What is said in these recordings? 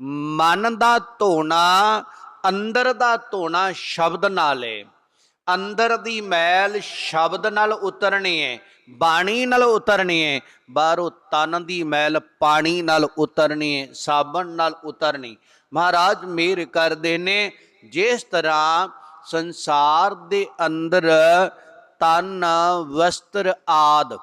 ਮਨ ਦਾ ਧੋਣਾ, ਅੰਦਰ ਦਾ ਧੋਣਾ ਸ਼ਬਦ ਨਾਲ ਹੈ ਅੰਦਰ ਦੀ ਮੈਲ ਸ਼ਬਦ ਨਾਲ ਉਤਰਨੀ ਹੈ ਬਾਣੀ ਨਾਲ ਉਤਰਨੀ ਹੈ ਬਾਹਰੋਂ ਤਨ ਦੀ ਮੈਲ ਪਾਣੀ ਨਾਲ ਉਤਰਨੀ ਹੈ ਸਾਬਣ ਨਾਲ ਉਤਰਨੀ। ਮਹਾਰਾਜ ਮੇਰ ਕਰਦੇ ਨੇ, ਜਿਸ ਤਰ੍ਹਾਂ ਸੰਸਾਰ ਦੇ ਅੰਦਰ ਤਨ, ਵਸਤਰ ਆਦ,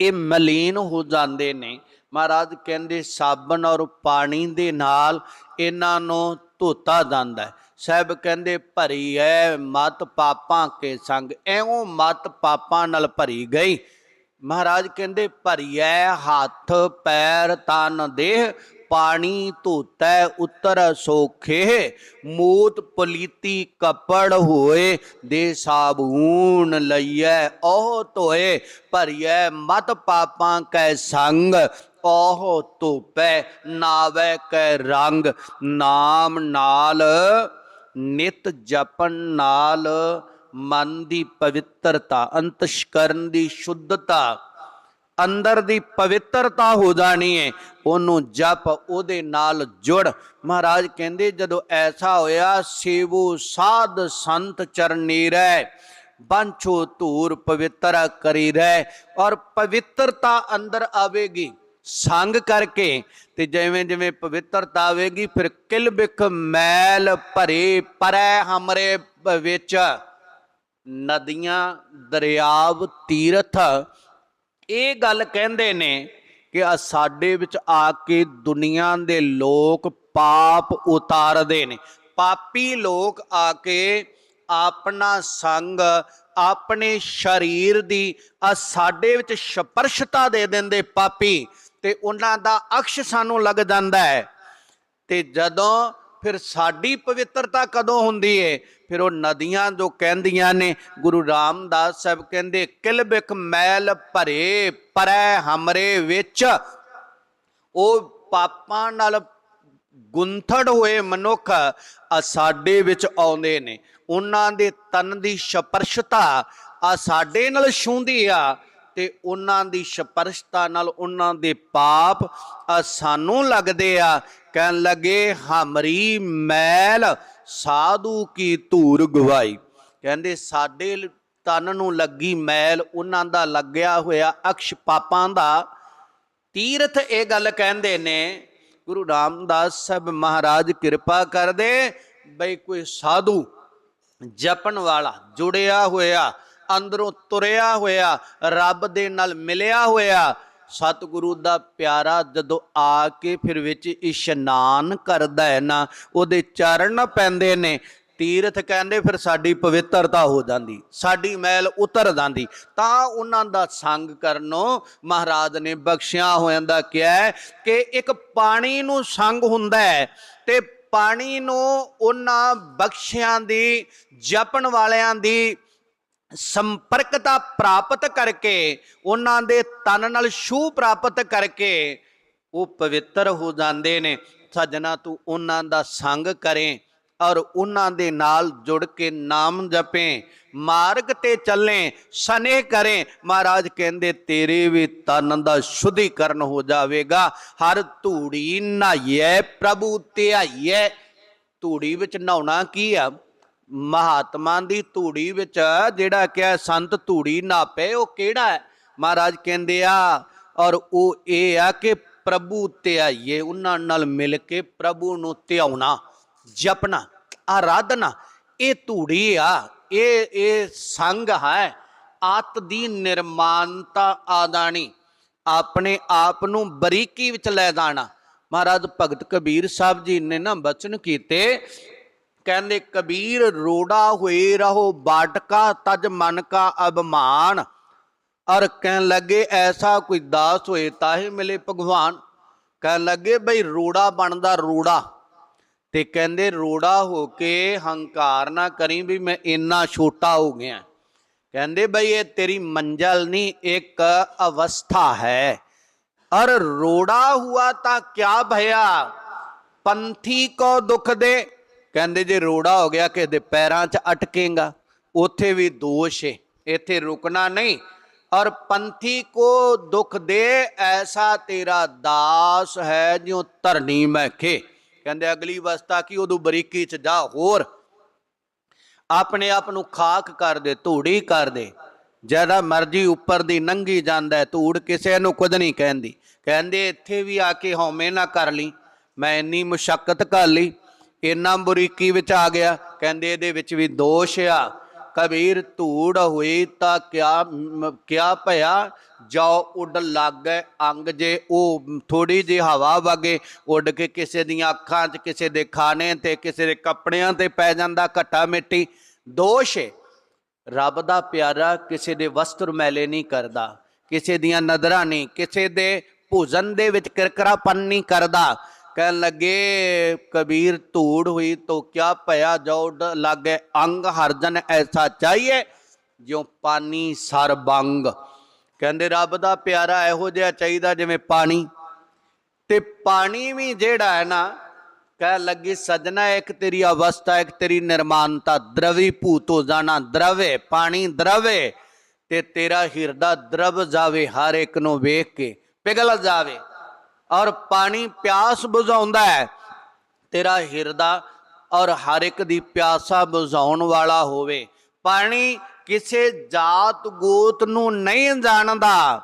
ਇਹ ਮਲੀਨ ਹੋ ਜਾਂਦੇ ਨੇ। ਮਹਾਰਾਜ ਕਹਿੰਦੇ ਸਾਬਣ ਔਰ ਪਾਣੀ ਦੇ ਨਾਲ ਇਹਨਾਂ ਨੂੰ ਧੋਤਾ ਜਾਂਦਾ ਹੈ। ਸਾਹਿਬ ਕਹਿੰਦੇ, ਭਰੀ ਐ ਮਤ ਪਾਪਾਂ ਕੇ ਸੰਗ। ਐਉਂ ਮਤ ਪਾਪਾਂ ਨਾਲ ਭਰੀ ਗਈ। ਮਹਾਰਾਜ ਕਹਿੰਦੇ, ਭਰੀ ਐ ਹੱਥ, ਪੈਰ, ਤਨ, ਦੇਹ, ਪਾਣੀ ਧੋਤੈ ਉਤਰ ਸੋਖੇ, ਮੂਤ ਪਲੀਤੀ ਕਪੜ ਹੋਏ, ਦੇ ਸਾਬੂਨ ਲਈਐ, ਉਹ ਧੋਏ। ਭਰੀਐ ਮਤ ਪਾਪਾਂ ਕੈ ਸੰਗ। ਉਹ ਧੋਪੈ ਨਾਵੇ ਕੈ ਰੰਗ, ਨਾਮ ਨਾਲ ਨਿਤ ਜਪਨ ਨਾਲ ਮਨ ਦੀ ਪਵਿੱਤਰਤਾ, ਅੰਤਸ਼ਕਰਨ ਦੀ ਸ਼ੁੱਧਤਾ। ਅੰਦਰ ਦੀ ਪਵਿੱਤਰਤਾ ਹੋ ਜਾਣੀ ਹੈ ਉਹਨੂੰ ਜਪ, ਉਹਦੇ ਨਾਲ ਜੁੜ। ਮਹਾਰਾਜ ਕਹਿੰਦੇ, ਜਦੋਂ ਐਸਾ ਹੋਇਆ, ਸੇਵੋ ਸਾਧ ਸੰਤ ਚਰਨੀ ਰਹਿ, ਬਾਂਛੋ ਧੂਰ ਪਵਿੱਤਰ ਕਰੀ ਰਹਿ, ਔਰ ਪਵਿੱਤਰਤਾ ਅੰਦਰ ਆਵੇਗੀ। ਸੰਗ ਕਰਕੇ ਤੇ ਜਿਵੇਂ ਜਿਵੇਂ ਪਵਿੱਤਰਤਾ ਆਵੇਗੀ, ਫਿਰ ਕਿਲ ਬਿਖ ਮੈਲ ਭਰੇ ਪਰੈ ਹਮਰੇ ਵਿੱਚ। ਨਦੀਆਂ, ਦਰਿਆਵ, ਤੀਰਥ, ਇਹ ਗੱਲ ਕਹਿੰਦੇ ਨੇ ਕਿ ਆ ਸਾਡੇ ਵਿੱਚ ਆ ਕੇ ਦੁਨੀਆ ਦੇ ਲੋਕ ਪਾਪ ਉਤਾਰਦੇ ਨੇ। ਪਾਪੀ ਲੋਕ ਆ ਕੇ ਆਪਣਾ ਸੰਗ, ਆਪਣੇ ਸਰੀਰ ਦੀ ਆ ਸਾਡੇ ਵਿੱਚ ਸਪਰਸ਼ਤਾ ਦੇ ਦਿੰਦੇ ਪਾਪੀ। ਤੇ ਉਹਨਾਂ ਦਾ ਅਕਸ਼ ਸਾਨੂੰ ਲੱਗ ਜਾਂਦਾ ਹੈ। ਤੇ ਜਦੋਂ ਫਿਰ ਸਾਡੀ ਪਵਿੱਤਰਤਾ ਕਦੋਂ ਹੁੰਦੀ ਏ? ਫਿਰ ਉਹ ਨਦੀਆਂ ਜੋ ਕਹਿੰਦੀਆਂ ਨੇ, ਗੁਰੂ ਰਾਮਦਾਸ ਸਾਹਿਬ ਕਹਿੰਦੇ, ਕਿਲ ਬਿਖ ਮੈਲ ਭਰੇ, ਪਰੈ ਹਮਰੇ ਵਿੱਚ। ਉਹ ਪਾਪਾਂ ਨਾਲ ਗੁੰਥੜ ਹੋਏ ਮਨੁੱਖ ਆ ਸਾਡੇ ਵਿੱਚ ਆਉਂਦੇ ਨੇ। ਉਹਨਾਂ ਦੇ ਤਨ ਦੀ ਸਪਰਸ਼ਤਾ ਆ ਸਾਡੇ ਨਾਲ ਛੂੰਦੀ ਆ। ਤੇ ਉਹਨਾਂ ਦੀ ਸਪਰਸ਼ਤਾ ਨਾਲ ਉਹਨਾਂ ਦੇ ਪਾਪ ਸਾਨੂੰ ਲੱਗਦੇ ਆ। ਕਹਿਣ ਲੱਗੇ, ਹਮਰੀ ਮੈਲ ਸਾਧੂ ਕੀ ਧੂਰ ਗਵਾਈ? ਕਹਿੰਦੇ, ਸਾਡੇ ਤਨ ਨੂੰ ਲੱਗੀ ਮੈਲ, ਉਹਨਾਂ ਦਾ ਲੱਗਿਆ ਹੋਇਆ ਅਕਸ਼ ਪਾਪਾਂ ਦਾ। ਤੀਰਥ ਇਹ ਗੱਲ ਕਹਿੰਦੇ ਨੇ, ਗੁਰੂ ਰਾਮਦਾਸ ਸਾਹਿਬ ਮਹਾਰਾਜ ਕਿਰਪਾ ਕਰਦੇ ਬਈ ਕੋਈ ਸਾਧੂ ਜਪਣ ਵਾਲਾ ਜੁੜਿਆ ਹੋਇਆ ਅੰਦਰੋਂ ਤੁਰਿਆ ਹੋਇਆ, ਰੱਬ ਦੇ ਨਾਲ ਮਿਲਿਆ ਹੋਇਆ। ਸਤਿਗੁਰੂ ਦਾ ਪਿਆਰਾ ਜਦੋਂ ਆ ਕੇ ਫਿਰ ਵਿੱਚ ਇਸ਼ਨਾਨ ਕਰਦਾ ਹੈ ਨਾ, ਉਹਦੇ ਚਰਨ ਪੈਂਦੇ ਨੇ। ਤੀਰਥ ਕਹਿੰਦੇ ਫਿਰ ਸਾਡੀ ਪਵਿੱਤਰਤਾ ਹੋ ਜਾਂਦੀ, ਸਾਡੀ ਮੈਲ ਉਤਰ ਜਾਂਦੀ। ਤਾਂ ਉਹਨਾਂ ਦਾ ਸੰਗ ਕਰਨੋਂ ਮਹਾਰਾਜ ਨੇ ਬਖਸ਼ਿਆ ਹੋਇਆ ਦਾ ਕਿਹਾ ਕਿ ਇੱਕ ਪਾਣੀ ਨੂੰ ਸੰਗ ਹੁੰਦਾ ਹੈ ਤੇ ਪਾਣੀ ਨੂੰ ਉਹਨਾਂ ਬਖਸ਼ਿਆਂ ਦੀ, ਜਪਣ ਵਾਲਿਆਂ ਦੀ ਸੰਪਰਕਤਾ ਪ੍ਰਾਪਤ ਕਰਕੇ, ਉਹਨਾਂ ਦੇ ਤਨ ਨਾਲ ਛੂ ਪ੍ਰਾਪਤ ਕਰਕੇ ਉਹ ਪਵਿੱਤਰ ਹੋ ਜਾਂਦੇ ਨੇ। ਸੱਜਣਾ, ਤੂੰ ਉਹਨਾਂ ਦਾ ਸੰਗ ਕਰੇ ਔਰ ਉਹਨਾਂ ਦੇ ਨਾਲ ਜੁੜ ਕੇ ਨਾਮ ਜਪੇ, ਮਾਰਗ ਤੇ ਚੱਲੇ, ਸਨੇਹ ਕਰੇ। ਮਹਾਰਾਜ ਕਹਿੰਦੇ, ਤੇਰੇ ਵੀ ਤਨ ਦਾ ਸ਼ੁੱਧੀਕਰਨ ਹੋ ਜਾਵੇਗਾ। ਹਰ ਧੂੜੀ ਨਹਾਈਐ, ਪ੍ਰਭੂ ਧਿਆਈਐ। ਧੂੜੀ ਵਿੱਚ ਨਹਾਉਣਾ ਕੀ ਆ? ਮਹਾਤਮਾ ਦੀ ਧੂੜੀ ਵਿੱਚ ਜਿਹੜਾ ਕਿ ਸੰਤ ਧੂੜੀ ਨਾਪੇ, ਉਹ ਕਿਹੜਾ ਹੈ? ਮਹਾਰਾਜ ਕਹਿੰਦੇ ਆ, ਔਰ ਉਹ ਇਹ ਆ ਕਿ ਪ੍ਰਭੂ ਧਿਆਈਏ, ਉਹਨਾਂ ਨਾਲ ਮਿਲ ਕੇ ਪ੍ਰਭੂ ਨੂੰ ਧਿਆਉਣਾ, ਜਪਣਾ, ਆਰਾਧਨਾ, ਇਹ ਧੂੜੀ ਆ, ਇਹ ਇਹ ਸੰਗ ਹੈ। ਆਤ ਦੀ ਨਿਰਮਾਨਤਾ ਆਦਾਣੀ ਆਪਣੇ ਆਪ ਨੂੰ ਬਰੀਕੀ ਵਿੱਚ ਲੈ ਜਾਣਾ। ਮਹਾਰਾਜ ਭਗਤ ਕਬੀਰ ਸਾਹਿਬ ਜੀ ਨੇ ਨਾ ਬਚਨ ਕੀਤੇ ਕਹਿੰਦੇ, ਕਬੀਰ ਰੋੜਾ ਹੋਏ ਰਹੋ, ਬਾਟਕਾ ਤਜ ਮਨ ਕਾ ਅਭਮਾਨ। ਔਰ ਕਹਿਣ ਲੱਗੇ, ਐਸਾ ਕੋਈ ਦਾਸ ਹੋਏ ਤਾਹੇ ਮਿਲੇ ਭਗਵਾਨ। ਕਹਿਣ ਲੱਗੇ, ਬਈ ਰੋੜਾ ਬਣਦਾ ਰੋੜਾ। ਤੇ ਕਹਿੰਦੇ, ਰੋੜਾ ਹੋ ਕੇ ਹੰਕਾਰ ਨਾ ਕਰੀ ਵੀ ਮੈਂ ਇੰਨਾ ਛੋਟਾ ਹੋ ਗਿਆ। ਕਹਿੰਦੇ, ਬਈ ਇਹ ਤੇਰੀ ਮੰਜ਼ਲ ਨਹੀਂ, ਇੱਕ ਅਵਸਥਾ ਹੈ। ਅਰ ਰੋੜਾ ਹੁਆ ਤਾਂ ਕਿਆ ਭਇਆ, ਪੰਥੀ ਕੋ ਦੁੱਖ ਦੇ। ਕਹਿੰਦੇ ਜੇ ਰੋੜਾ ਹੋ ਗਿਆ ਕਿਸੇ ਦੇ ਪੈਰਾਂ 'ਚ ਅਟਕੇਗਾ, ਉੱਥੇ ਵੀ ਦੋਸ਼ ਹੈ ਇੱਥੇ ਰੁਕਣਾ ਨਹੀਂ। ਔਰ ਪੰਥੀ ਕੋ ਦੁੱਖ ਦੇ, ਐਸਾ ਤੇਰਾ ਦਾਸ ਹੈ ਜਿਉ ਧਰਨੀ ਮਹਿਕੇ। ਕਹਿੰਦੇ ਅਗਲੀ ਵਸਤਾ ਕੀ, ਉਦੋਂ ਬਰੀਕੀ 'ਚ ਜਾ ਹੋਰ। ਆਪਣੇ ਆਪ ਨੂੰ ਖਾਕ ਕਰ ਦੇ, ਧੂੜੀ ਕਰ ਦੇ। ਜਿਹੜਾ ਮਰਜ਼ੀ ਉੱਪਰ ਦੀ ਨੰਗੀ ਜਾਂਦਾ ਧੂੜ ਕਿਸੇ ਨੂੰ ਕੁਝ ਨਹੀਂ ਕਹਿੰਦੀ। ਕਹਿੰਦੇ ਇੱਥੇ ਵੀ ਆ ਕੇ ਹਉਮੈ ਨਾ ਕਰ ਲਈ, ਮੈਂ ਇੰਨੀ ਮੁਸ਼ਕਲ ਕਰ ਲਈ ਇੰਨਾ ਬੁਰੀਕੀ ਵਿੱਚ ਆ ਗਿਆ। ਕਹਿੰਦੇ ਇਹਦੇ ਵਿੱਚ ਵੀ ਦੋਸ਼ ਆ। ਕਬੀਰ ਧੂੜ ਹੋਈ ਤਾਂ ਕਿਆ ਕਿਆ ਭਇਆ? ਜਾਓ ਉੱਡ ਲੱਗ ਅੰਗ ਜੇ, ਉਹ ਥੋੜੀ ਜਿਹੀ ਹਵਾ ਵਗੇ, ਉੱਡ ਕੇ ਕਿਸੇ ਦੀਆਂ ਅੱਖਾਂ 'ਚ, ਕਿਸੇ ਦੇ ਖਾਣੇ ਤੇ, ਕਿਸੇ ਦੇ ਕੱਪੜਿਆਂ ਤੇ ਪੈ ਜਾਂਦਾ ਘੱਟਾ ਮਿੱਟੀ। ਦੋਸ਼ ਹੈ ਰੱਬ ਦਾ ਪਿਆਰਾ ਕਿਸੇ ਦੇ ਵਸਤਰ ਮੈਲੇ ਨਹੀਂ ਕਰਦਾ। ਕਿਸੇ ਦੀਆਂ ਨਜ਼ਰਾਂ ਨਹੀਂ, ਕਿਸੇ ਦੇ ਭੋਜਨ ਦੇ ਵਿੱਚ ਕਿਰਕਰਾਪਨ ਨਹੀਂ ਕਰਦਾ। ਕਹਿਣ ਲੱਗੇ, ਕਬੀਰ, ਧੂੜ ਹੋਈ ਤੋ ਕਿਆ ਭਇਆ ਜੋੜ ਲਾਗੇ ਅੰਗ ਹਰਜਨ ਐਸਾ ਚਾਹੀਏ, ਜਿਉ ਪਾਣੀ ਸਰ ਬੰਗ। ਕਹਿੰਦੇ, ਰੱਬ ਦਾ ਪਿਆਰਾ ਇਹੋ ਜਿਹਾ ਚਾਹੀਦਾ ਜਿਵੇਂ ਪਾਣੀ। ਤੇ ਪਾਣੀ ਵੀ ਜਿਹੜਾ ਹੈ ਨਾ ਕਹਿ ਲੱਗੀ, ਸਜਣਾ, ਇੱਕ ਤੇਰੀ ਅਵਸਥਾ, ਇੱਕ ਤੇਰੀ ਨਿਰਮਾਨਤਾ, ਦਰਵੀ ਭੂਤ ਹੋ ਜਾਣਾ ਦਰਵੇ, ਪਾਣੀ ਦਰਵੇ, ਤੇ ਤੇਰਾ ਹਿਰਦਾ ਦਰਵ ਜਾਵੇ ਹਰ ਇੱਕ ਨੂੰ ਵੇਖ ਕੇ, ਪਿਘਲ ਜਾਵੇ। ਔਰ ਪਾਣੀ ਪਿਆਸ ਬੁਝਾਉਂਦਾ ਹੈ। ਤੇਰਾ ਹਿਰਦਾ ਔਰ ਹਰ ਇੱਕ ਦੀ ਪਿਆਸਾ ਬੁਝਾਉਣ ਵਾਲਾ ਹੋਵੇ। ਪਾਣੀ ਕਿਸੇ ਜਾਤ ਗੋਤ ਨੂੰ ਨਹੀਂ ਜਾਣਦਾ।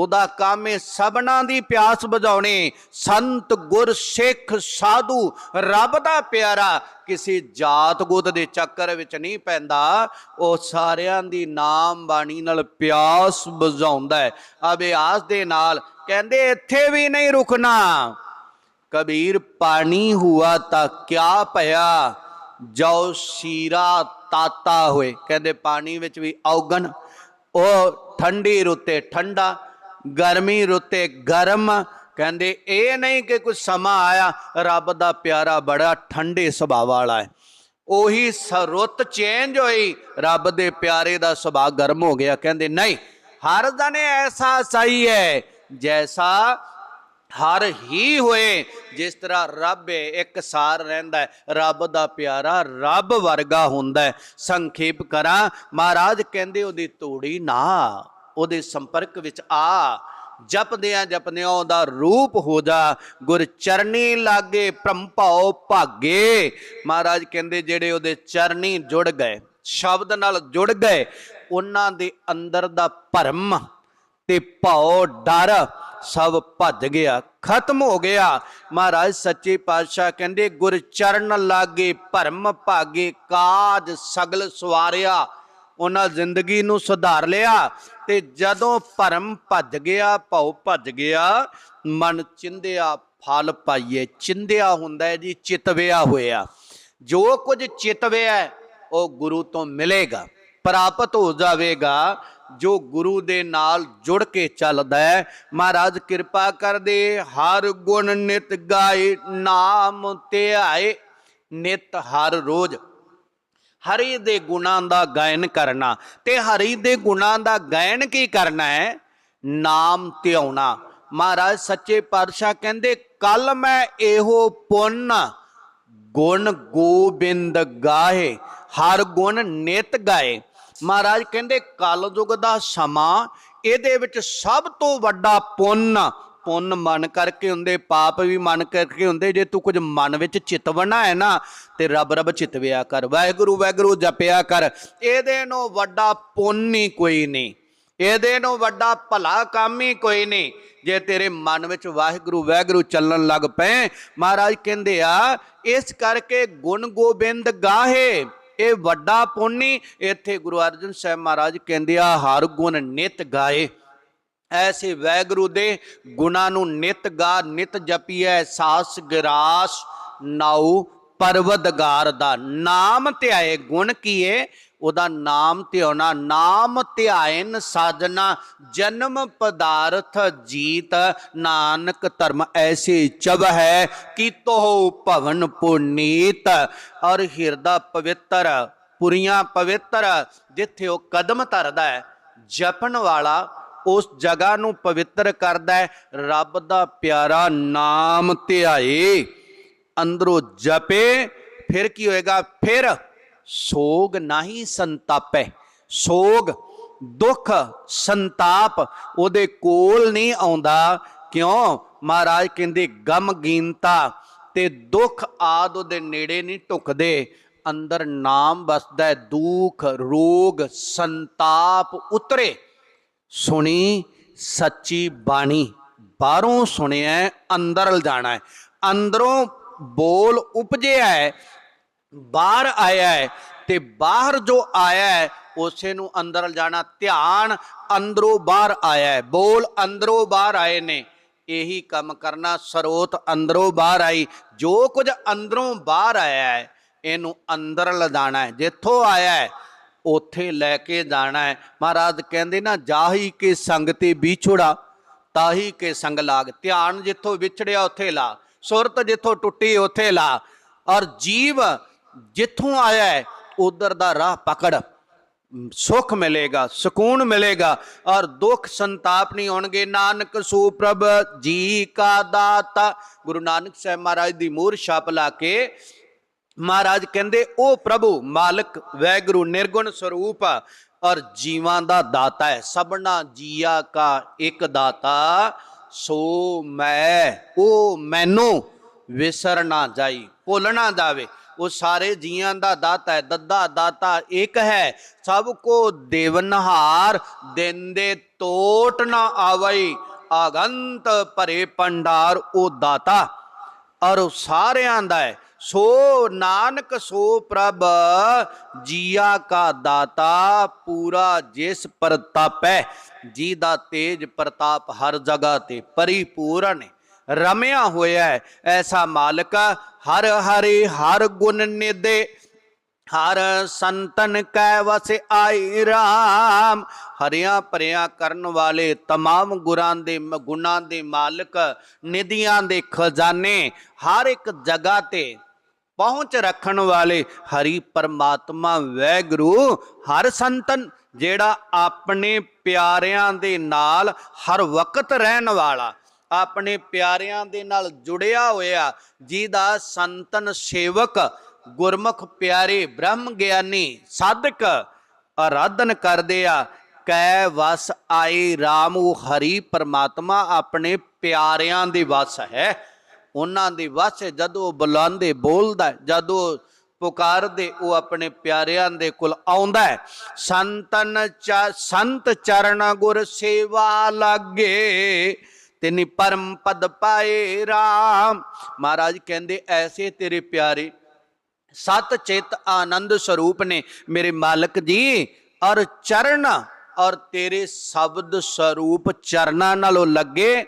ਉਹਦਾ ਕੰਮ ਹੈ ਸਭਨਾਂ ਦੀ ਪਿਆਸ ਬੁਝਾਉਣੀ। ਸੰਤ ਗੁਰ ਸਿੱਖ ਸਾਧੂ, ਰੱਬ ਦਾ ਪਿਆਰਾ। ਕਿਸੇ ਜਾਤ ਗੋਤ ਦੇ ਚੱਕਰ ਵਿੱਚ ਨਹੀਂ ਪੈਂਦਾ। ਉਹ ਸਾਰਿਆਂ ਦੀ ਨਾਮ ਬਾਣੀ ਨਾਲ ਪਿਆਸ ਬੁਝਾਉਂਦਾ ਹੈ। ਅਭਿਆਸ ਦੇ ਨਾਲ ਕਹਿੰਦੇ, ਇੱਥੇ ਵੀ ਨਹੀਂ ਰੁਕਣਾ। ਕਬੀਰ, ਪਾਣੀ ਹੁਆ ਤਾਂ ਕਿਆ ਭਇਆ। ਜੋ ਸੀਰਾ ਤਾਤਾ ਹੋਏ। ਕਹਿੰਦੇ, ਪਾਣੀ ਵਿੱਚ ਵੀ ਔਗਣ। ਉਹ ਠੰਡੀ ਰੁੱਤੇ ਠੰਡਾ। ਗਰਮੀ ਰੁੱਤੇ ਗਰਮ। ਕਹਿੰਦੇ, ਇਹ ਨਹੀਂ ਕਿ ਕੁਝ ਸਮਾਂ ਆਇਆ, ਰੱਬ ਦਾ ਪਿਆਰਾ ਬੜਾ ਠੰਡੇ ਸੁਭਾਅ ਵਾਲਾ ਹੈ। ਉਹੀ ਸ- ਰੁੱਤ ਚੇਂਜ ਹੋਈ, ਰੱਬ ਦੇ ਪਿਆਰੇ ਦਾ ਸੁਭਾਅ ਗਰਮ ਹੋ ਗਿਆ। ਕਹਿੰਦੇ, ਨਹੀਂ, ਹਰ ਜਨੇ ਐਸਾ ਸਹੀ ਹੈ, ਜੈਸਾ ਹਰ ਹੀ ਹੋਏ। ਜਿਸ ਤਰ੍ਹਾਂ ਰੱਬ ਇੱਕ ਸਾਰ ਰਹਿੰਦਾ ਹੈ, ਰੱਬ ਦਾ ਪਿਆਰਾ ਰੱਬ ਵਰਗਾ ਹੁੰਦਾ ਹੈ। ਸੰਖੇਪ ਕਰਾਂ, ਮਹਾਰਾਜ ਕਹਿੰਦੇ, ਉਹਦੀ ਤੋੜੀ ਨਾ ਉਹਦੇ ਸੰਪਰਕ ਵਿੱਚ ਆ। ਜਪਦਿਆਂ ਜਪਦਿਆਂ ਉਹਦਾ ਰੂਪ ਹੋ ਜਾ। ਗੁਰ ਚਰਨੀ ਲਾਗੇ ਭ੍ਰਮਭਾਉ ਭਾਗੇ। ਮਹਾਰਾਜ ਕਹਿੰਦੇ ਜਿਹੜੇ ਉਹਦੇ ਚਰਨੀ ਜੁੜ ਗਏ, ਸ਼ਬਦ ਨਾਲ ਜੁੜ ਗਏ, ਉਹਨਾਂ ਦੇ ਅੰਦਰ ਦਾ ਭਰਮ ਤੇ ਭਉ ਡਰ ਸਭ ਭੱਜ ਗਿਆ, ਖਤਮ ਹੋ ਗਿਆ। ਮਹਾਰਾਜ ਸੱਚੇ ਪਾਤਸ਼ਾਹ ਕਹਿੰਦੇ, ਗੁਰ ਚਰਨ ਲਾਗੇ ਭਰਮ ਭਾਗੇ, ਕਾਜ ਸਗਲ ਸਵਾਰਿਆ। ਉਹਨਾਂ ਜ਼ਿੰਦਗੀ ਨੂੰ ਸੁਧਾਰ ਲਿਆ ਤੇ ਜਦੋਂ ਭਰਮ ਭੱਜ ਗਿਆ, ਭਉ ਭੱਜ ਗਿਆ, ਮਨ ਚਿੰਦਿਆ, ਫਲ ਪਾਈਏ। ਚਿੰਦਿਆ ਹੁੰਦਾ ਹੈ ਜੀ, ਚਿਤਵਿਆ ਹੋਇਆ। ਜੋ ਕੁਝ ਚਿਤਵਿਆ ਉਹ ਗੁਰੂ ਤੋਂ ਮਿਲੇਗਾ, ਪ੍ਰਾਪਤ ਹੋ ਜਾਵੇਗਾ। ਜੋ ਗੁਰੂ ਦੇ ਨਾਲ ਜੁੜ ਕੇ ਚੱਲਦਾ ਹੈ, ਮਹਾਰਾਜ ਕਿਰਪਾ ਕਰਦੇ, ਹਰ ਗੁਣ ਨਿਤ ਗਾਏ, ਨਾਮ ਧਿਆਏ, ਨਿਤ ਹਰ ਰੋਜ਼। ਹਰੀ ਦੇ ਗੁਣਾਂ ਦਾ ਗਾਇਨ ਕਰਨਾ। ਤੇ ਹਰੀ ਦੇ ਗੁਣਾਂ ਦਾ ਗਾਇਨ ਕੀ ਕਰਨਾ ਹੈ? ਨਾਮ ਧਿਆਉਣਾ। ਮਹਾਰਾਜ ਸੱਚੇ ਪਾਤਸ਼ਾਹ ਕਹਿੰਦੇ ਕੱਲ ਮੈਂ ਇਹੋ ਪੁੰਨ, ਗੁਣ ਗੋਬਿੰਦ ਗਾਏ ਹਰ ਗੁਣ ਨਿਤ ਗਾਏ। ਮਹਾਰਾਜ ਕਹਿੰਦੇ ਕਲਯੁਗ ਦਾ ਸਮਾਂ, ਇਹਦੇ ਵਿੱਚ ਸਭ ਤੋਂ ਵੱਡਾ ਪੁੰਨ ਪੁੰਨ ਮਨ ਕਰਕੇ ਹੁੰਦੇ, ਪਾਪ ਵੀ ਮਨ ਕਰਕੇ ਹੁੰਦੇ, ਜੇ ਤੂੰ ਕੁਝ ਮਨ ਵਿੱਚ ਚਿਤਵਣਾ ਹੈ ਨਾ, ਤੇ ਰੱਬ ਰੱਬ ਚਿਤਵਿਆ ਕਰ। ਵਾਹਿਗੁਰੂ ਵਾਹਿਗੁਰੂ ਜਪਿਆ ਕਰ। ਇਹਦੇ ਨੂੰ ਵੱਡਾ ਪੁੰਨ ਹੀ ਕੋਈ ਨਹੀਂ। ਇਹਦੇ ਨੂੰ ਵੱਡਾ ਭਲਾ ਕੰਮ ਹੀ ਕੋਈ ਨਹੀਂ। ਜੇ ਤੇਰੇ ਮਨ ਵਿੱਚ ਵਾਹਿਗੁਰੂ ਵਾਹਿਗੁਰੂ ਚੱਲਣ ਲੱਗ ਪਏ, ਮਹਾਰਾਜ ਕਹਿੰਦੇ ਆ, ਇਸ ਕਰਕੇ ਗੁਣ ਗੋਬਿੰਦ ਗਾਹੇ। ਇਹ ਵੱਡਾ ਪੁੰਨੀ ਇੱਥੇ ਗੁਰੂ ਅਰਜਨ ਸਾਹਿਬ ਮਹਾਰਾਜ ਕਹਿੰਦੇ ਆ, ਹਰ ਗੁਣ ਨਿਤ ਗਾਏ। ਐਸੇ ਵੈਗੁਰੂ ਦੇ ਗੁਣਾਂ ਨੂੰ ਨਿਤ ਗਾ, ਨਿਤ ਜਪੀਐ, ਸਾਸ ਗਰਾਸ ਨਾਉ ਪਰਵਦਗਾਰ ਦਾ। ਨਾਮ ਧਿਆਏ ਗੁਣ ਕੀਏ, ਉਹਦਾ ਨਾਮ ਧਿਆਉਣਾ। ਨਾਮ ਧਿਆਇਨ ਸਾਜਨਾ, ਜਨਮ ਪਦਾਰਥ ਜੀਤ, ਨਾਨਕ ਧਰਮ ਐਸੇ ਚਬ ਹੈ ਕੀ ਤੋਹ ਭਵਨ ਪੁਨੀਤ। ਔਰ ਹਿਰਦਾ ਪਵਿੱਤਰ, ਪੁਰੀਆਂ ਪਵਿੱਤਰ, ਜਿੱਥੇ ਉਹ ਕਦਮ ਧਰਦਾ ਹੈ, ਜਪਣ ਵਾਲਾ ਉਸ ਜਗ੍ਹਾ ਨੂੰ ਪਵਿੱਤਰ ਕਰਦਾ ਹੈ। ਰੱਬ ਦਾ ਪਿਆਰਾ ਨਾਮ ਧਿਆਏ, ਅੰਦਰੋਂ ਜਪੇ, ਫਿਰ ਕੀ ਹੋਏਗਾ? ਫਿਰ ਸੋਗ ਨਹੀਂ ਸੰਤਾਪੈ। ਸੋਗ, ਦੁੱਖ, ਸੰਤਾਪ ਉਹਦੇ ਕੋਲ ਨਹੀਂ ਆਉਂਦਾ। ਕਿਉਂ? ਮਹਾਰਾਜ ਕਹਿੰਦੇ ਗਮਗੀਨਤਾ ਤੇ ਦੁੱਖ ਆਦ ਉਹਦੇ ਨੇੜੇ ਨਹੀਂ ਟੁਕਦੇ ਅੰਦਰ ਨਾਮ ਵਸਦਾ ਦੁੱਖ, ਰੋਗ, ਸੰਤਾਪ ਉਤਰੇ। ਸੁਣੀ ਸੱਚੀ ਬਾਣੀ। ਬਾਹਰੋਂ ਸੁਣਿਆ ਅੰਦਰ ਲਜਾਣਾ ਹੈ। ਅੰਦਰੋਂ ਬੋਲ ਉਪਜਿਆ ਹੈ, ਬਾਹਰ ਆਇਆ ਹੈ ਤੇ ਬਾਹਰ ਜੋ ਆਇਆ ਹੈ, ਉਸੇ ਨੂੰ ਅੰਦਰ ਲਿਜਾਣਾ ਧਿਆਨ ਅੰਦਰੋਂ ਬਾਹਰ ਆਇਆ ਹੈ। ਬੋਲ ਅੰਦਰੋਂ ਬਾਹਰ ਆਏ ਨੇ, ਇਹੀ ਕੰਮ ਕਰਨਾ, ਸਰੋਤ ਅੰਦਰੋਂ ਬਾਹਰ ਆਈ। ਜੋ ਕੁਝ ਅੰਦਰੋਂ ਬਾਹਰ ਆਇਆ ਹੈ, ਇਹਨੂੰ ਅੰਦਰ ਲਿਜਾਣਾ ਹੈ। ਜਿੱਥੋਂ ਆਇਆ ਹੈ ਉੱਥੇ ਲੈ ਕੇ ਜਾਣਾ ਹੈ। ਮਹਾਰਾਜ ਕਹਿੰਦੇ ਨਾ, ਜਾਹੀ ਕੇ ਸੰਗ ਤੇ ਵਿਛੜਾ, ਤਾਹੀ ਕੇ ਸੰਗ ਲਾਗ। ਧਿਆਨ ਜਿੱਥੋਂ ਵਿਛੜਿਆ, ਉੱਥੇ ਲਾ। ਸੁਰਤ ਜਿੱਥੋਂ ਟੁੱਟੀ, ਉੱਥੇ ਲਾ। ਔਰ ਜੀਵ ਜਿੱਥੋਂ ਆਇਆ ਹੈ, ਉਧਰ ਦਾ ਰਾਹ ਪਕੜ। ਸੁਖ ਮਿਲੇਗਾ, ਸਕੂਨ ਮਿਲੇਗਾ ਔਰ ਦੁੱਖ ਸੰਤਾਪ ਨਹੀਂ ਹੋਣਗੇ। ਨਾਨਕ ਸੁਪ੍ਰਭ ਜੀ ਕਾ ਦਾਤਾ। ਗੁਰੂ ਨਾਨਕ ਸਾਹਿਬ ਮਹਾਰਾਜ ਦੀ ਮੂਰ ਛਾਪ ਲਾ ਕੇ ਮਹਾਰਾਜ ਕਹਿੰਦੇ, ਉਹ ਪ੍ਰਭੂ ਮਾਲਕ ਵੈਗੁਰੂ ਨਿਰਗੁਣ ਸਰੂਪ ਔਰ ਜੀਵਾਂ ਦਾ ਦਾਤਾ ਹੈ। ਸਭਨਾ ਜੀਆ ਕਾ ਇੱਕ ਦਾਤਾ, ਸੋ ਮੈਂ ਉਹ ਮੈਨੂੰ ਵਿਸਰ ਨਾ ਜਾਈ, ਭੁੱਲ ਨਾ ਜਾਵੇ। ਉਹ ਸਾਰੇ ਜੀਆਂ ਦਾ ਦਾਤਾ ਹੈ, ਦੱਦਾ ਦਾਤਾ ਇੱਕ ਹੈ। ਸਭ ਕੋ ਦੇਵਨਹਾਰ ਦਿਨ ਦੇ ਟੋਟ ਨਾ ਆਵਈ। ਆਗੰਤ ਭਰੇ ਪੰਡਾਰ ਉਹ ਦਾਤਾ ਔਰ ਉਹ ਸਾਰਿਆਂ ਦਾ ਹੈ। ਸੋ ਨਾਨਕ ਸੋ ਪ੍ਰਭ ਜੀਆ ਕਾ ਦਾਤਾ ਪੂਰਾ ਜਿਸ ਪ੍ਰਤਾਪੈ ਜੀ ਦਾ ਤੇਜ ਪ੍ਰਤਾਪ ਹਰ ਜਗ੍ਹਾ ਤੇ ਪਰਿਪੂਰਨ ਹੈ ਰਮਿਆ ਹੋਇਆ ਹੈ ਐਸਾ ਮਾਲਕ ਹਰ ਹਰੇ ਹਰ ਗੁਣ ਨਿਦੇ ਹਰ ਸੰਤਨ ਕੈ ਵਸ ਆਈ ਰਾਮ ਹਰਿਆ ਭਰਿਆ ਕਰਨ ਵਾਲੇ तमाम ਗੁਰਾਂ ਦੇ ਮ- ਗੁਣਾਂ ਦੇ ਮਾਲਕ ਨਿਧੀਆਂ ਦੇ ਖਜ਼ਾਨੇ ਹਰ ਇੱਕ ਜਗ੍ਹਾ ਤੇ ਪਹੁੰਚ ਰੱਖਣ ਵਾਲੇ ਹਰੀ ਪਰਮਾਤਮਾ ਵੈਗੁਰੂ, ਹਰ ਸੰਤਨ ਜਿਹੜਾ ਆਪਣੇ ਪਿਆਰਿਆਂ ਦੇ ਨਾਲ ਹਰ ਵਕਤ ਰਹਿਣ ਵਾਲਾ, ਆਪਣੇ ਪਿਆਰਿਆਂ ਦੇ ਨਾਲ ਜੁੜਿਆ ਹੋਇਆ, ਜਿਹਦਾ ਸੰਤਨ ਸੇਵਕ ਗੁਰਮੁਖ ਪਿਆਰੇ ਬ੍ਰਹਮ ਗਿਆਨੀ ਸਾਧਕ ਆਰਾਧਨ ਕਰਦੇ ਆ ਕੈ ਵਸ ਆਏ RAM ਉਹ ਹਰੀ ਪਰਮਾਤਮਾ ਆਪਣੇ ਪਿਆਰਿਆਂ ਦੇ ਵਸ ਹੈ। ਉਹਨਾਂ ਦੀ ਵਸ ਹੈ। ਜਦੋਂ ਉਹ ਬੁਲਾਉਂਦੇ ਬੋਲਦਾ ਹੈ, ਜਦੋਂ ਪੁਕਾਰਦੇ ਉਹ ਆਪਣੇ ਪਿਆਰਿਆਂ ਦੇ ਕੋਲ ਆਉਂਦਾ ਹੈ ਸੰਤਨ ਸੰਤ ਚਰਨ ਗੁਰ ਸੇਵਾ ਲਾਗੇ ਤਿਨੀ ਪਰਮ ਪਦ ਪਾਏ RAM ਮਹਾਰਾਜ ਕਹਿੰਦੇ ਐਸੇ ਤੇਰੇ ਪਿਆਰੇ ਸਤ ਚਿਤ ਆਨੰਦ ਸਰੂਪ ਨੇ ਮੇਰੇ ਮਾਲਕ ਜੀ ਔਰ ਚਰਨ ਔਰ ਤੇਰੇ ਸ਼ਬਦ ਸਰੂਪ ਚਰਨਾਂ ਨਾਲੋਂ ਲੱਗੇ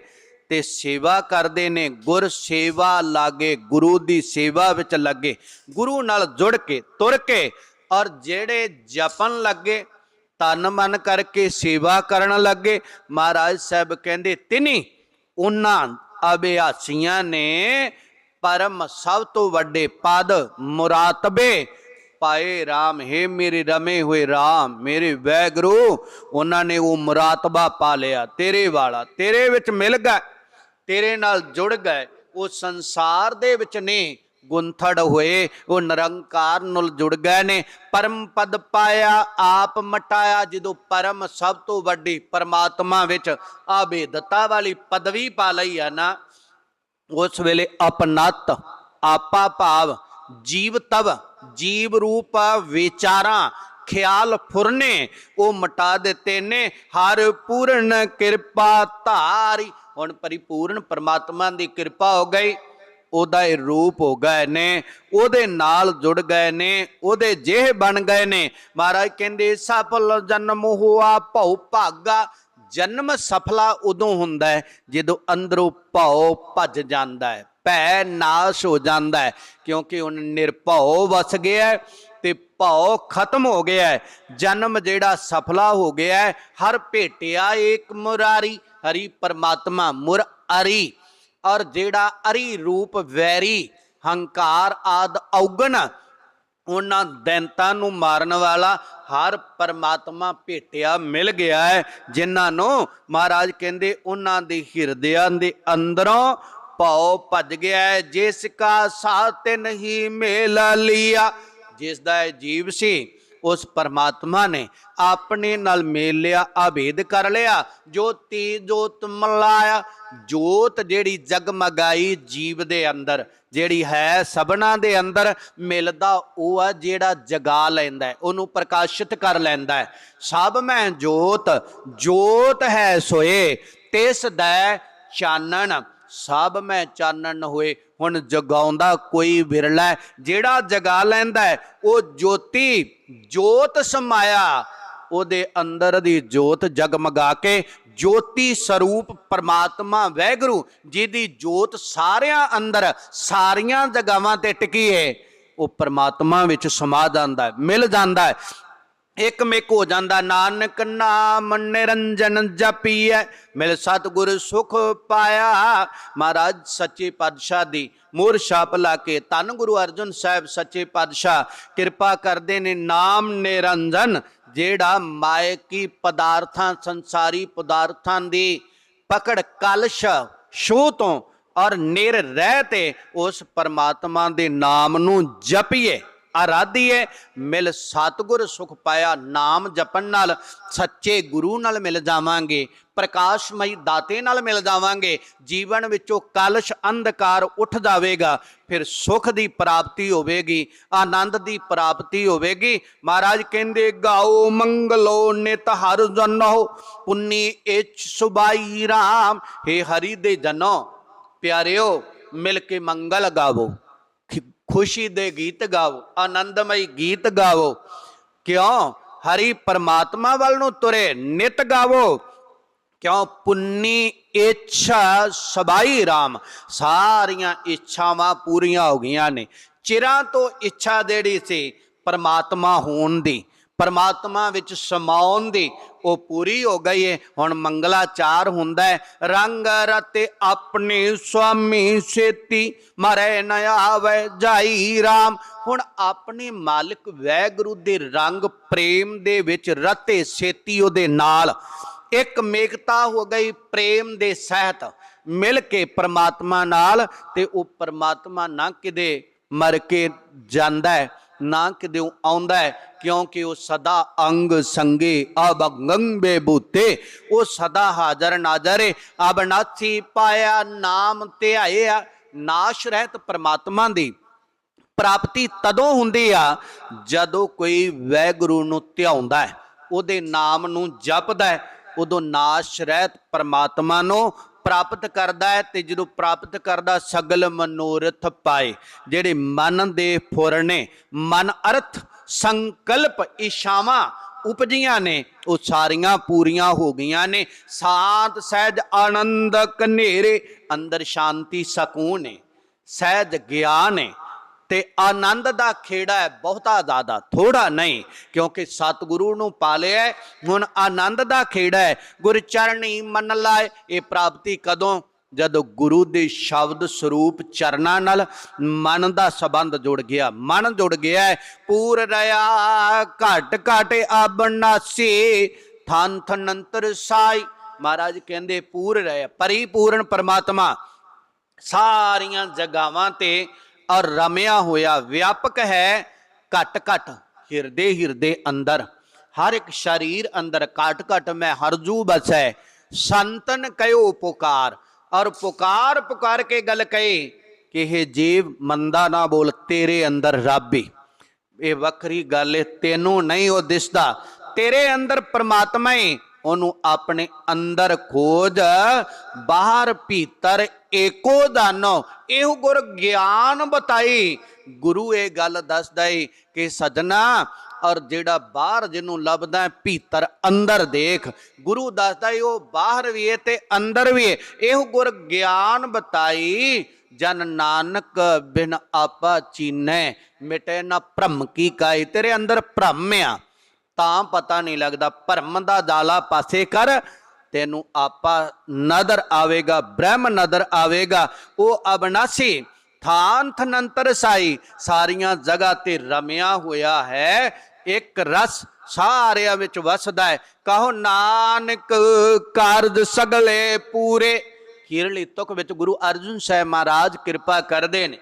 ਤੇ ਸੇਵਾ ਕਰਦੇ ਨੇ, ਗੁਰ ਸੇਵਾ ਲਾਗੇ, ਗੁਰੂ ਦੀ ਸੇਵਾ ਵਿੱਚ ਲੱਗੇ। ਗੁਰੂ ਨਾਲ ਜੁੜ ਕੇ, ਤੁਰ ਕੇ ਔਰ ਜਿਹੜੇ ਜਪਨ ਲੱਗੇ ਤਨ ਮਨ ਕਰਕੇ ਸੇਵਾ ਕਰਨ ਲੱਗੇ, ਮਹਾਰਾਜ ਸਾਹਿਬ ਕਹਿੰਦੇ, ਤਿਨੀ ਉਹਨਾਂ ਅਭਿਆਸੀਆਂ ਨੇ ਪਰਮ ਸਭ ਤੋਂ ਵੱਡੇ ਪਦ ਮੁਰਾਤਬੇ ਪਾਏ। RAM ਹੈ ਮੇਰੇ ਰਮੇ ਹੋਏ RAM ਮੇਰੇ ਵੈਗਰੂ, ਉਹਨਾਂ ਨੇ ਉਹ ਮੁਰਾਤਬਾ ਪਾ ਲਿਆ। ਤੇਰੇ ਵਾਲਾ, ਤੇਰੇ ਵਿੱਚ ਮਿਲ ਗਿਆ। ਤੇਰੇ ਨਾਲ ਜੁੜ ਗਏ। ਉਹ ਸੰਸਾਰ ਦੇ ਵਿੱਚ ਨੇ, ਗੁੰਥੜ ਹੋਏ। ਉਹ ਨਿਰੰਕਾਰ ਨਾਲ ਜੁੜ ਗਏ ਨੇ। ਪਰਮ ਪਦ ਪਾਇਆ, ਆਪ ਮਟਾਇਆ। ਜਦੋਂ ਪਰਮ ਸਭ ਤੋਂ ਵੱਡੀ ਪਰਮਾਤਮਾ ਵਿੱਚ ਆਬੇਦਤਾ ਵਾਲੀ ਪਦਵੀ ਪਾ ਲਈ ਆ ਨਾ, ਉਸ ਵੇਲੇ ਅਪਨਤ, ਆਪਾ ਭਾਵ, ਜੀਵ ਤਵ, ਜੀਵ ਰੂਪ ਵਿਚਾਰਾਂ, ਖਿਆਲ ਫੁਰਨੇ, ਉਹ ਮਟਾ ਦਿੱਤੇ ਨੇ। ਹਰ ਪੂਰਨ ਕਿਰਪਾ ਧਾਰੀ ਹੁਣ ਪਰਿਪੂਰਨ ਪਰਮਾਤਮਾ ਦੀ ਕਿਰਪਾ ਹੋ ਗਈ, ਉਹਦਾ ਇਹ ਰੂਪ ਹੋ ਗਏ ਨੇ, ਉਹਦੇ ਨਾਲ ਜੁੜ ਗਏ ਨੇ, ਉਹਦੇ ਜਿਹੇ ਬਣ ਗਏ ਨੇ। ਮਹਾਰਾਜ ਕਹਿੰਦੇ, ਸਫਲ ਜਨਮ ਹੋਆ, ਭਉ ਭਾਗਾ, ਜਨਮ ਸਫਲਾ ਉਦੋਂ ਹੁੰਦਾ ਹੈ, ਜਦੋਂ ਅੰਦਰੋਂ ਭਉ ਭੱਜ ਜਾਂਦਾ ਹੈ, ਭੈ ਨਾਸ਼ ਹੋ ਜਾਂਦਾ ਹੈ, ਕਿਉਂਕਿ ਉਹ ਨਿਰਭਉ ਵਸ ਗਿਆ ਹੈ ਤੇ ਭਉ ਖਤਮ ਹੋ ਗਿਆ ਹੈ। ਜਨਮ ਜਿਹੜਾ ਸਫਲਾ ਹੋ ਗਿਆ ਹੈ, ਹਰ ਭੇਟਿਆ ਏਕ ਮੁਰਾਰੀ ਹਰੀ ਪਰਮਾਤਮਾ ਮੁਰ ਅਰੀ ਔਰ ਜਿਹੜਾ ਅਰੀ ਰੂਪ ਵੈਰੀ, ਹੰਕਾਰ ਆਦ ਔਗਣ, ਉਹਨਾਂ ਦੈਂਤਾਂ ਨੂੰ ਮਾਰਨ ਵਾਲਾ ਹਰ ਪਰਮਾਤਮਾ ਭੇਟਿਆ ਮਿਲ ਗਿਆ ਹੈ। ਜਿਨ੍ਹਾਂ ਨੂੰ ਮਹਾਰਾਜ ਕਹਿੰਦੇ ਉਹਨਾਂ ਦੇ ਹਿਰਦਿਆਂ ਦੇ ਅੰਦਰੋਂ ਭਉ ਭੱਜ ਗਿਆ ਹੈ। ਜਿਸ ਕਾ ਸਾਥ ਨਹੀਂ ਮੇਲ ਲਿਆ ਜਿਸ ਦਾ ਇਹ ਜੀਵ ਸੀ ਉਸ ਪਰਮਾਤਮਾ ਨੇ ਆਪਣੇ ਨਾਲ ਮੇਲ ਲਿਆ ਆਭੇਦ ਕਰ ਲਿਆ ਜੋਤੀ ਜੋਤ ਮਲਾਇਆ ਜੋਤ ਜਿਹੜੀ ਜਗਮਗਾਈ ਜੀਵ ਦੇ ਅੰਦਰ ਜਿਹੜੀ ਹੈ ਸਭਨਾ ਦੇ ਅੰਦਰ ਮਿਲਦਾ ਉਹ ਆ ਜਿਹੜਾ ਜਗਾ ਲੈਂਦਾ ਹੈ, ਉਹਨੂੰ ਪ੍ਰਕਾਸ਼ਿਤ ਕਰ ਲੈਂਦਾ ਹੈ। ਸਭ ਮੈਂ ਜੋਤ ਜੋਤ ਹੈ ਸੋਏ ਤਿਸ ਦਾ ਚਾਨਣ। ਸਭ ਮੈਂ ਚਾਨਣ ਹੋਏ, ਹੁਣ ਜਗਾਉਂਦਾ ਕੋਈ ਵਿਰਲਾ ਜਿਹੜਾ ਜਗਾ ਲੈਂਦਾ ਉਹ ਜੋਤੀ ਜੋਤ ਸਮਾਇਆ। ਉਹਦੇ ਅੰਦਰ ਦੀ ਜੋਤ ਜਗਮਗਾ ਕੇ ਜੋਤੀ ਸਰੂਪ ਪਰਮਾਤਮਾ ਵੈਗਰੂ, ਜਿਹਦੀ ਜੋਤ ਸਾਰਿਆਂ ਅੰਦਰ, ਸਾਰੀਆਂ ਜਗਾਵਾਂ ਤੇ ਟਿਕੀ ਹੈ ਉਹ ਪਰਮਾਤਮਾ ਵਿੱਚ ਸਮਾ ਜਾਂਦਾ ਹੈ, ਮਿਲ ਜਾਂਦਾ ਹੈ। ਇੱਕ ਮੇਕ ਹੋ ਜਾਂਦਾ ਨਾਨਕ ਨਾਮ, ਨਿਰੰਜਨ ਜਪੀਐ। ਮਿਲ ਸਤਿਗੁਰ ਸੁਖ ਪਾਇਆ। ਮਹਾਰਾਜ ਸੱਚੇ ਪਾਤਸ਼ਾਹ ਦੀ ਮੋਰ ਛਾਪ ਲਾ ਕੇ ਧੰਨ ਗੁਰੂ ਅਰਜਨ ਸਾਹਿਬ ਸੱਚੇ ਪਾਤਸ਼ਾਹ, ਕਿਰਪਾ ਕਰਦੇ ਨੇ ਨਾਮ ਨਿਰੰਜਨ, ਜਿਹੜਾ ਮਾਇਕੀ ਪਦਾਰਥਾਂ, ਸੰਸਾਰੀ ਪਦਾਰਥਾਂ ਦੀ ਪਕੜ, ਕਲਸ਼ ਸ਼ੋ ਤੋਂ ਔਰ ਨਿਰ ਰਹਿ ਤੇ ਉਸ ਪਰਮਾਤਮਾ ਦੇ ਨਾਮ ਨੂੰ ਜਪੀਏ। ਆਰਾਧੀ ਹੈ, ਮਿਲ ਸਤਿਗੁਰ ਸੁਖ ਪਾਇਆ, ਨਾਮ ਜਪਣ ਨਾਲ ਸੱਚੇ ਗੁਰੂ ਨਾਲ ਮਿਲ ਜਾਵਾਂਗੇ, ਪ੍ਰਕਾਸ਼ਮਈ ਦਾਤੇ ਨਾਲ ਮਿਲ ਜਾਵਾਂਗੇ, ਜੀਵਨ ਵਿੱਚੋਂ ਕਲਸ਼ ਅੰਧਕਾਰ ਉੱਠ ਜਾਵੇਗਾ, ਫਿਰ ਸੁਖ ਦੀ ਪ੍ਰਾਪਤੀ ਹੋਵੇਗੀ, ਆਨੰਦ ਦੀ ਪ੍ਰਾਪਤੀ ਹੋਵੇਗੀ। ਮਹਾਰਾਜ ਕਹਿੰਦੇ, ਗਾਓ ਮੰਗਲੋ ਨਿਤ ਹਰ ਜਨੋ, ਪੁੰਨੀ ਇਚ ਸੁਬਾਈ ਰਾਮ हे ਹਰੀ ਦੇ ਜਨੋ, ਪਿਆਰਿਓ, ਮਿਲ ਕੇ ਮੰਗਲ ਗਾਵੋ। ਖੁਸ਼ੀ ਦੇ ਗੀਤ ਗਾਓ, ਆਨੰਦਮਈ ਗੀਤ ਗਾਵੋ ਕਿਉਂ? ਹਰੀ ਪਰਮਾਤਮਾ ਵੱਲ ਨੂੰ ਤੁਰੇ, ਨਿਤ ਗਾਵੋ। ਕਿਉਂ? ਪੁੰਨੀ ਇੱਛਾ ਸਬਾਈ RAM ਸਾਰੀਆਂ ਇੱਛਾਵਾਂ ਪੂਰੀਆਂ ਹੋ ਗਈਆਂ ਨੇ। ਚਿਰਾਂ ਤੋਂ ਇੱਛਾ ਜਿਹੜੀ ਸੀ, ਪਰਮਾਤਮਾ ਹੋਣ ਦੀ। ਪਰਮਾਤਮਾ ਵਿੱਚ ਸਮਾਉਣ ਦੀ, ਉਹ ਪੂਰੀ ਹੋ ਗਈ ਹੈ ਹੁਣ ਮੰਗਲਾਚਾਰ ਹੁੰਦਾ ਹੈ ਰੰਗ ਰਤੇ ਆਪਣੇ ਸੁਆਮੀ ਛੇਤੀ ਮਰੇ ਨ ਆਵੇ ਜਾਈ RAM ਹੁਣ ਆਪਣੇ ਮਾਲਕ ਵੈਗੁਰੂ ਦੇ ਰੰਗ ਪ੍ਰੇਮ ਦੇ ਵਿੱਚ ਰਤੇ ਛੇਤੀ ਉਹਦੇ ਨਾਲ। ਇੱਕ ਮੇਕਤਾ ਹੋ ਗਈ ਪ੍ਰੇਮ ਦੇ ਸਹਿਤ। ਮਿਲ ਕੇ ਪਰਮਾਤਮਾ ਨਾਲ ਤੇ ਉਹ ਪਰਮਾਤਮਾ ਨਾ ਕਿਤੇ ਮਰ ਕੇ ਜਾਂਦਾ ਹੈ ਨਾ ਕਿਤੇ ਆਉਂਦਾ ਹੈ, ਕਿਉਂਕਿ ਉਹ ਸਦਾ ਅੰਗ ਸੰਗੇ ਅਬੰਗੰ ਬੇਬੂਤੇ ਉਹ ਸਦਾ ਹਾਜ਼ਰ ਨਾਜ਼ਰ ਹੈ ਅਬਨਾਥੀ ਪਾਇਆ ਨਾਮ ਧਿਆਇਆ ਨਾਸ਼ ਰਹਿਤ ਪ੍ਰਮਾਤਮਾ ਦੀ। ਪ੍ਰਾਪਤੀ ਤਦੋਂ ਹੁੰਦੀ ਆ, ਜਦੋਂ ਕੋਈ ਵੈਗੁਰੂ ਨੂੰ ਧਿਆਉਂਦਾ ਹੈ, ਉਹਦੇ ਨਾਮ ਨੂੰ ਜਪਦਾ ਹੈ, ਉਦੋਂ ਨਾਸ਼ ਰਹਿਤ ਪਰਮਾਤਮਾ ਨੂੰ ਪ੍ਰਾਪਤ ਕਰਦਾ ਹੈ ਤੇ ਜਦੋਂ ਪ੍ਰਾਪਤ ਕਰਦਾ, ਸਗਲ ਮਨੋਰਥ ਪਾਏ। ਜਿਹੜੇ ਮਨ ਦੇ ਫੁਰਨੇ ਮਨ ਅਰਥ ਸੰਕਲਪ ਇਸ਼ਾਵਾਂ ਉਪਜੀਆਂ ਨੇ, ਉਹ ਸਾਰੀਆਂ ਪੂਰੀਆਂ ਹੋ ਗਈਆਂ ਨੇ। ਸਾਤ ਸਹਿਜ ਆਨੰਦ ਕਨੇਰੇ ਅੰਦਰ ਸ਼ਾਂਤੀ ਸਕੂਨ ਹੈ ਸਹਿਜ ਗਿਆਨ ਹੈ ਤੇ ਆਨੰਦ ਦਾ ਖੇੜਾ ਹੈ ਬਹੁਤਾ ਜ਼ਿਆਦਾ ਥੋੜਾ ਨਹੀਂ ਕਿਉਂਕਿ ਸਤਿਗੁਰੂ ਨੂੰ ਪਾਲਿਆ ਹੈ, ਹੁਣ ਆਨੰਦ ਦਾ ਖੇੜਾ ਹੈ ਗੁਰ ਚਰਣੀ ਮੰਨ ਲਾਏ ਇਹ ਪ੍ਰਾਪਤੀ ਕਦੋਂ? ਜਦੋਂ ਗੁਰੂ ਦੇ ਸ਼ਬਦ ਸਰੂਪ ਚਰਨਾਂ ਨਾਲ ਮਨ ਦਾ ਸੰਬੰਧ ਜੁੜ ਗਿਆ ਮਨ ਜੁੜ ਗਿਆ ਹੈ ਪੂਰ ਰਿਆ ਘਟ ਘਟ ਅਬਨਾਸੀ ਥਨ ਥਨੰਤਰ ਸਾਈ। ਮਹਾਰਾਜ ਕਹਿੰਦੇ ਪੂਰ ਰਿਆ ਪਰਿਪੂਰਨ ਪਰਮਾਤਮਾ ਸਾਰੀਆਂ ਜਗਾਵਾਂ ਤੇ ਔਰ ਰਮਿਆ ਹੋਇਆ ਵਿਆਪਕ ਹੈ, ਘਟ ਘਟ ਹਿਰਦੇ ਹਿਰਦੇ ਅੰਦਰ। ਹਰ ਇੱਕ ਸਰੀਰ ਅੰਦਰ ਘਟ ਘਟ ਮੈਂ ਹਰਜੂ ਬਸੈ ਸੰਤਨ ਕਯੋ ਪੁਕਾਰ। ਔਰ ਪੁਕਾਰ ਪੁਕਾਰ ਕੇ ਗੱਲ ਕਹੇ ਕਿ ਇਹ ਜੀਵ ਮੰਦਾ ਨਾ ਬੋਲ, ਤੇਰੇ ਅੰਦਰ ਰੱਬ ਈ ਇਹ ਵੱਖਰੀ ਗੱਲ ਹੈ ਤੈਨੂੰ ਨਹੀਂ ਉਹ ਦਿਸਦਾ। ਤੇਰੇ ਅੰਦਰ ਪਰਮਾਤਮਾ ਹੈ ਉਹਨੂੰ ਆਪਣੇ ਅੰਦਰ ਖੋਜ, ਬਾਹਰ ਭੀਤਰ ਏਕੋ ਦਾਨੋ ਇਹੋ ਗੁਰ ਗਿਆਨ ਬਤਾਈ। ਗੁਰੂ ਇਹ ਗੱਲ ਦੱਸਦਾ ਏ ਕਿ ਸਜਣਾ, ਔਰ ਜਿਹੜਾ ਬਾਹਰ ਜਿਹਨੂੰ ਲੱਭਦਾ ਭੀਤਰ ਅੰਦਰ ਦੇਖ। ਗੁਰੂ ਦੱਸਦਾ ਏ, ਉਹ ਬਾਹਰ ਵੀ ਏ ਤੇ ਅੰਦਰ ਵੀ ਏ। ਇਹੋ ਗੁਰ ਗਿਆਨ ਬਤਾਈ, ਜਨ ਨਾਨਕ ਬਿਨ ਆਪਾ ਚੀਨੈ। ਮਿਟੇ ਨਾ ਭ੍ਰਮ ਕੀ ਕਾਈ ਤੇਰੇ ਅੰਦਰ ਭ੍ਰਮ ਆ। ਤਾਂ ਪਤਾ ਨਹੀਂ ਲੱਗਦਾ। ਭਰਮ ਦਾ ਦਾਲਾ ਪਾਸੇ ਕਰ, ਤੈਨੂੰ ਆਪਾ ਨਦਰ ਆਵੇਗਾ, ਬ੍ਰਹਮ ਨਦਰ ਆਵੇਗਾ। ਉਹ ਅਬਨਾਸੀ, ਥਾਨ ਥਨੰਤਰ ਸਾਈ, ਸਾਰੀਆਂ ਜਗ੍ਹਾ ਤੇ ਰਮਿਆ ਹੋਇਆ ਹੈ। ਇੱਕ ਰਸ ਸਾਰਿਆਂ ਵਿੱਚ ਵਸਦਾ ਹੈ। ਕਹੋ ਨਾਨਕ ਕਾਰਜ ਸਗਲੇ ਪੂਰੇ। ਹੀਰਲੀ ਤੁਕ ਵਿੱਚ ਗੁਰੂ ਅਰਜੁਨ ਸਾਹਿਬ ਮਹਾਰਾਜ ਕਿਰਪਾ ਕਰਦੇ ਨੇ।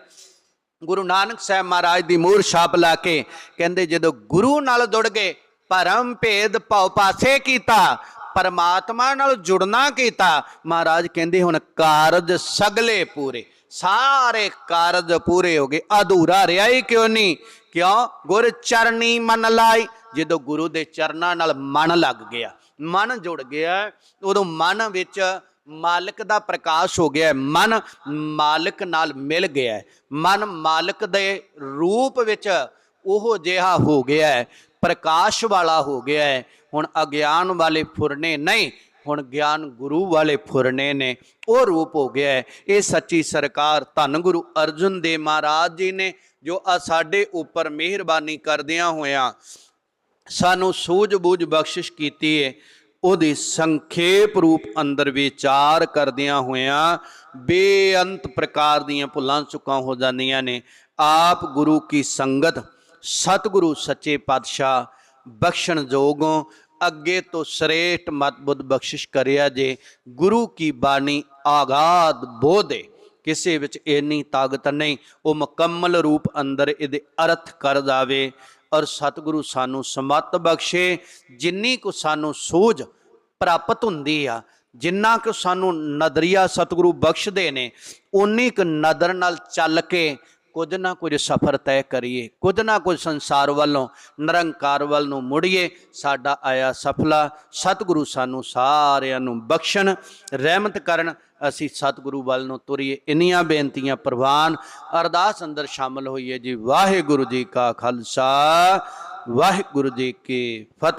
ਗੁਰੂ ਨਾਨਕ ਸਾਹਿਬ ਮਹਾਰਾਜ ਦੀ ਮੂਰ ਛਾਪ ਲਾ ਕੇ ਕਹਿੰਦੇ ਜਦੋਂ ਗੁਰੂ ਨਾਲ ਜੁੜ ਗਏ ਭਰਮ ਭੇਦ ਭਉ ਪਾਸੇ ਕੀਤਾ, ਪਰਮਾਤਮਾ ਨਾਲ ਜੁੜਨਾ ਕੀਤਾ। ਮਹਾਰਾਜ ਕਹਿੰਦੇ ਹੁਣ ਕਾਰਜ ਸਗਲੇ ਪੂਰੇ, ਸਾਰੇ ਕਾਰਜ ਪੂਰੇ ਹੋ ਗਏ। ਅਧੂਰਾ ਰਿਹਾ ਹੀ ਕਿਉਂ ਨਹੀਂ? ਕਿਉਂ? ਗੁਰ ਚਰਨੀ ਮਨ ਲਾਈ। ਜਦੋਂ ਗੁਰੂ ਦੇ ਚਰਨਾਂ ਨਾਲ ਮਨ ਲੱਗ ਗਿਆ, ਮਨ ਜੁੜ ਗਿਆ, ਉਦੋਂ ਮਨ ਵਿੱਚ ਮਾਲਕ ਦਾ ਪ੍ਰਕਾਸ਼ ਹੋ ਗਿਆ। ਮਨ ਮਾਲਕ ਨਾਲ ਮਿਲ ਗਿਆ। ਮਨ ਮਾਲਕ ਦੇ ਰੂਪ ਵਿੱਚ ਉਹ ਜਿਹਾ ਹੋ ਗਿਆ। ਪ੍ਰਕਾਸ਼ ਵਾਲਾ ਹੋ ਗਿਆ ਹੈ। ਹੁਣ ਅਗਿਆਨ ਵਾਲੇ ਫੁਰਨੇ ਨਹੀਂ, ਹੁਣ ਗਿਆਨ ਗੁਰੂ ਵਾਲੇ ਫੁਰਨੇ ਨੇ। ਉਹ ਰੂਪ ਹੋ ਗਿਆ ਹੈ। ਇਹ ਸੱਚੀ ਸਰਕਾਰ ਧੰਨ ਗੁਰੂ ਅਰਜਨ ਦੇਵ ਮਹਾਰਾਜ ਜੀ ਨੇ, ਜੋ ਆ ਸਾਡੇ ਉੱਪਰ ਮਿਹਰਬਾਨੀ ਕਰਦਿਆਂ ਹੋਇਆਂ ਸਾਨੂੰ ਸੂਝ-ਬੂਝ ਬਖਸ਼ਿਸ਼ ਕੀਤੀ ਹੈ ਉਹਦੀ ਸੰਖੇਪ ਰੂਪ ਅੰਦਰ ਵਿਚਾਰ ਕਰਦਿਆਂ ਹੋਇਆਂ ਬੇਅੰਤ ਪ੍ਰਕਾਰ ਦੀਆਂ ਭੁੱਲਾਂ ਚੁੱਕਾਂ ਹੋ ਜਾਂਦੀਆਂ ਨੇ। ਆਪ ਗੁਰੂ ਕੀ ਸੰਗਤ ਸਤਿਗੁਰੂ ਸੱਚੇ ਪਾਤਸ਼ਾਹ, ਬਖਸ਼ਣ ਜੋਗੋਂ ਅੱਗੇ ਤੋਂ ਸ੍ਰੇਸ਼ਟ ਮਤ ਬੁੱਧ ਬਖਸ਼ਿਸ਼ ਕਰਿਆ ਜੇ, ਗੁਰੂ ਕੀ ਬਾਣੀ ਆਗਾਦ ਬੋਧੇ। ਕਿਸੇ ਵਿੱਚ ਇੰਨੀ ਤਾਕਤ ਨਹੀਂ, ਉਹ ਮੁਕੰਮਲ ਰੂਪ ਅੰਦਰ ਇਹਦੇ ਅਰਥ ਕਰ ਜਾਵੇ। ਔਰ ਸਤਿਗੁਰੂ ਸਾਨੂੰ ਸਮਤ ਬਖਸ਼ੇ, ਜਿੰਨੀ ਕੁ ਸਾਨੂੰ ਸੂਝ ਪ੍ਰਾਪਤ ਹੁੰਦੀ ਆ, ਜਿੰਨਾ ਕੁ ਸਾਨੂੰ ਨਜ਼ਰੀਆ ਸਤਿਗੁਰੂ ਬਖਸ਼ਦੇ ਨੇ ਉਨੀ ਕੁ ਨਦਰ ਨਾਲ ਚੱਲ ਕੇ ਕੁਝ ਨਾ ਕੁਝ ਸਫਰ ਤੈਅ ਕਰੀਏ, ਕੁਝ ਨਾ ਕੁਝ ਸੰਸਾਰ ਵੱਲੋਂ, ਨਿਰੰਕਾਰ ਵੱਲ ਨੂੰ ਮੁੜੀਏ, ਸਾਡਾ ਆਇਆ ਸਫਲਾ, ਸਤਿਗੁਰੂ ਸਾਨੂੰ ਸਾਰਿਆਂ ਨੂੰ ਬਖਸ਼ਣ, ਰਹਿਮਤ ਕਰਨ, ਅਸੀਂ ਸਤਿਗੁਰੂ ਵੱਲ ਨੂੰ ਤੁਰੀਏ। ਇੰਨੀਆਂ ਬੇਨਤੀਆਂ ਪ੍ਰਵਾਨ, ਅਰਦਾਸ ਅੰਦਰ ਸ਼ਾਮਲ ਹੋਈਏ ਜੀ। ਵਾਹਿਗੁਰੂ ਜੀ ਕਾ ਖਾਲਸਾ, ਵਾਹਿਗੁਰੂ ਜੀ ਕੀ ਫਤਿਹ।